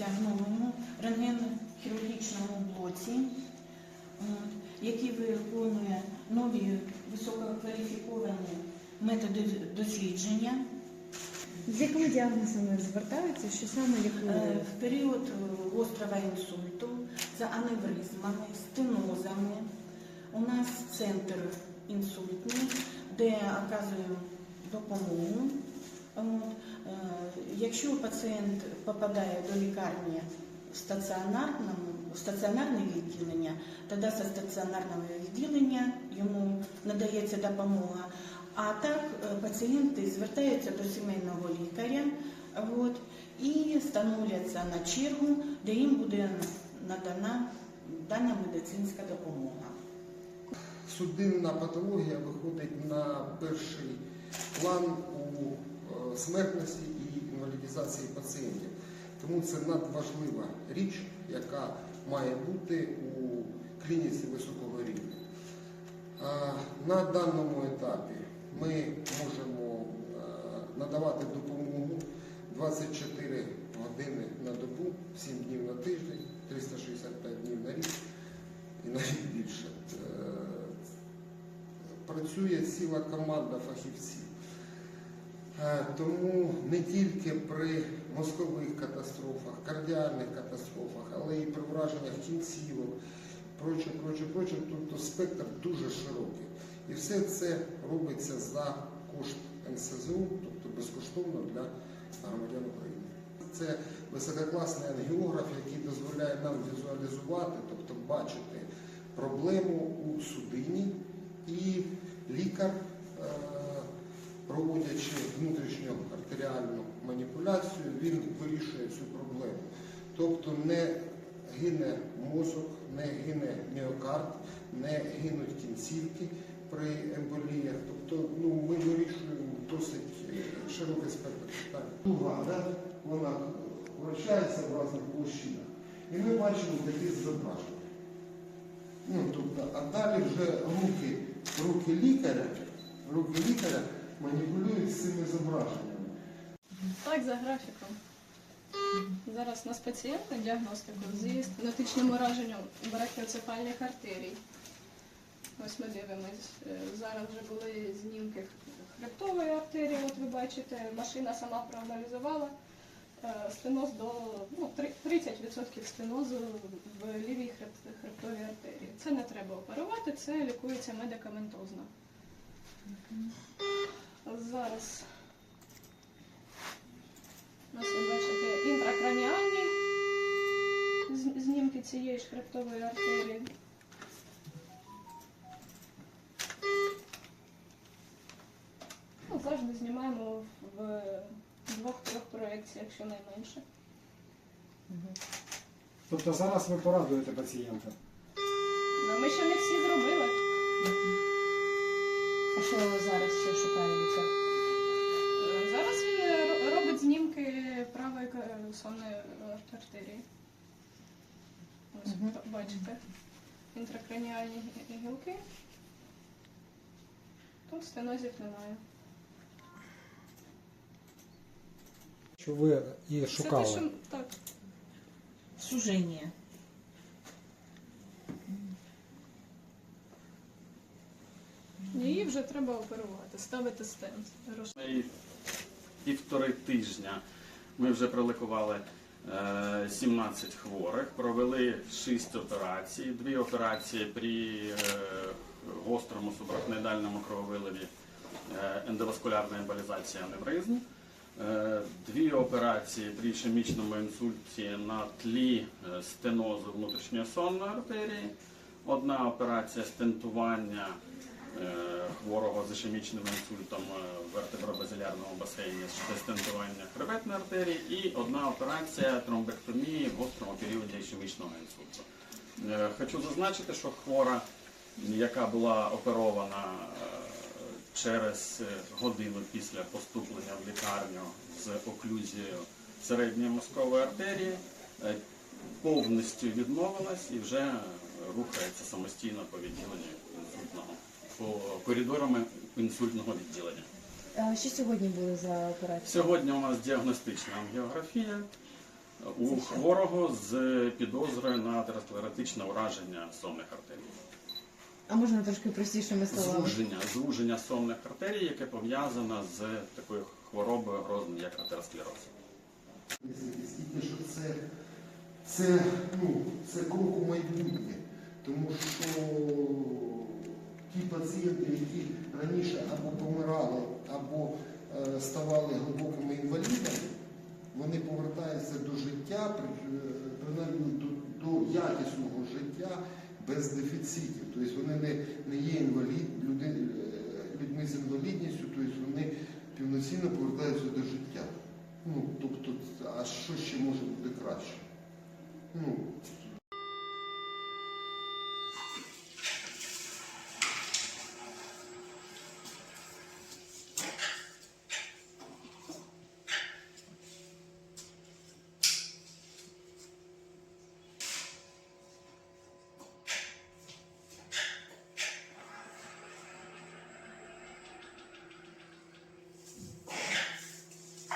знаходимося в новому блоці, який виконує нові висококваліфіковані методи дослідження. З якими діагнозами звертаються? Що саме Е, лікує? В період е, гострого інсульту за аневризмами, стенозами. У нас центр інсультний, де оказуємо допомогу. Е, Якщо пацієнт попадає до лікарні в стаціонарному, в стаціонарне відділення, тоді зі стаціонарного відділення йому надається допомога. А так е, пацієнти звертаються до сімейного лікаря от, і становляться на чергу, де їм буде надана дана медицинська допомога. Судинна патологія виходить на перший план у смертності і інвалідизації пацієнтів. Тому це надважлива річ, яка має бути у клініці високого рівня. На даному етапі ми можемо е, надавати допомогу 24 години на добу, 7 днів на тиждень, 365 днів на рік і навіть більше. Е, Працює ціла команда фахівців. Тому не тільки при мозкових катастрофах, кардіальних катастрофах, але і при враженнях кінцівок, проче, проче, проче, тобто спектр дуже широкий. І все це робиться за кошт НСЗУ, тобто безкоштовно для громадян України. Це висококласний ангіограф, який дозволяє нам візуалізувати, тобто бачити проблему у судині, і лікар, внутрішню артеріальну маніпуляцію, він вирішує цю проблему. Тобто не гине мозок, не гине міокард, не гинуть кінцівки при емболіях. Тобто ну, ми вирішуємо досить широкий спектр питань. Дуга, да? вона вращається в різних площинах. І ми бачимо такі зображення. Ну, тобто, а далі вже руки, руки лікаря, руки лікаря маніпулюють з цими зображеннями. Так, за графіком. Зараз у нас пацієнт діагностику зі стенотичним ураженням брахіоцефальних артерій. Ось ми дивимось. е, Зараз вже були знімки хребтової артерії, от ви бачите, машина сама проаналізувала. Е, Стеноз до ну, 30% стенозу в лівій хребтовій артерії. Це не треба оперувати, це лікується медикаментозно. Зараз Ось ви бачите інтракраніальні знімки цієї ж хребтової артерії. Ну, завжди знімаємо в двох-трьох проекціях, щонайменше. Тобто зараз ви порадуєте пацієнта. Ну, ми ще не всі зробили. А що зараз ще шукається? Е, Зараз він е, робить знімки правої сонної артерії. Ось ба- бачите. Інтракраніальні гілки. Тут стенозів немає. Що ви Це шукали. те, що так. Суження. Її вже треба оперувати, ставити стенд. І півтори тижня ми вже пролікували е, 17 хворих, провели 6 операцій, дві операції при е, гострому субарахноїдальному крововиливі е, ендоваскулярної емболізації аневризм, е, дві операції при ішемічному інсульті на тлі е, стенозу внутрішньосонної артерії, одна операція стентування е, хворого з ішемічним інсультом е, в вертебробазилярному басейні з стентування хребетної артерії і одна операція тромбектомії в гострому періоді ішемічного інсульту. Е, Хочу зазначити, що хвора, яка була оперована е, через е, годину після поступлення в лікарню з оклюзією середньої мозкової артерії, е, повністю відмовилась і вже е, рухається самостійно по відділенню інсультного, коридорами інсультного відділення. А що сьогодні були за операція? Сьогодні у нас діагностична ангіографія, У хворого з підозрою на атеросклеротичне ураження сонних артерій. А можна трошки простішими словами? Звуження, звуження сонних артерій, яке пов'язане з такою хворобою грозною, як атеросклероз. Що це, це, ну, це крок у майбутнє. Тому що ті пацієнти, які раніше або помирали, або е, ставали глибокими інвалідами, вони повертаються до життя, е, принаймні до, до якісного життя без дефіцитів. Тобто вони не, не є інвалід, люди, е, людьми з інвалідністю, тобто вони повноцінно повертаються до життя. Ну, тобто, а що ще може бути краще? Ну,